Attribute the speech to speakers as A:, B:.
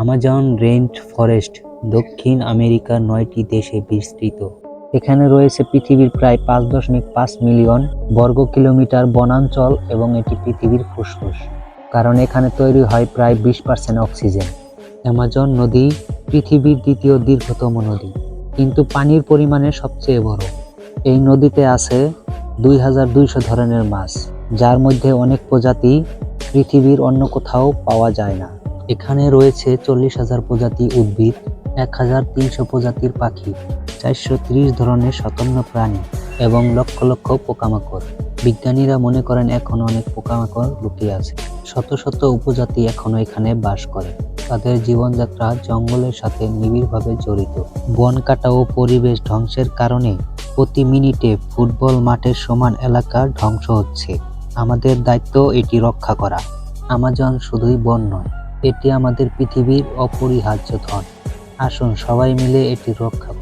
A: Amazon rain forest দক্ষিণ আমেরিকার নয়টি দেশে বিস্তৃত। এখানে রয়েছে পৃথিবীর প্রায় পাঁচ দশমিক পাঁচ মিলিয়ন বর্গ কিলোমিটার বনাঞ্চল এবং এটি পৃথিবীর ফুসফুস, কারণ এখানে তৈরি হয় প্রায় বিশ পার্সেন্ট অক্সিজেন। অ্যামাজন নদী পৃথিবীর দ্বিতীয় দীর্ঘতম নদী, কিন্তু পানির পরিমাণে সবচেয়ে বড়। এই নদীতে আছে দুই হাজার দুইশো ধরনের মাছ, যার মধ্যে অনেক প্রজাতি পৃথিবীর অন্য কোথাও পাওয়া যায় না। এখানে রয়েছে চল্লিশ হাজার প্রজাতি উদ্ভিদ, এক হাজার তিনশো প্রজাতির পাখি, চারশো ত্রিশ ধরনের স্বতন্ত্র প্রাণী এবং লক্ষ লক্ষ পোকামাকড়। বিজ্ঞানীরা মনে করেন এখনও অনেক পোকামাকড় লুকিয়ে আছে। শত শত উপজাতি এখনও এখানে বাস করে। তাদের জীবনযাত্রা জঙ্গলের সাথে নিবিড়ভাবে জড়িত। বন কাটা ও পরিবেশ ধ্বংসের কারণে প্রতি মিনিটে ফুটবল মাঠের সমান এলাকা ধ্বংস হচ্ছে। আমাদের দায়িত্ব এটি রক্ষা করা। আমাজন শুধুই বন নয় এটি আমাদের পৃথিবীর অপরিহার্য ধন। আসুন সবাই মিলে এটি রক্ষা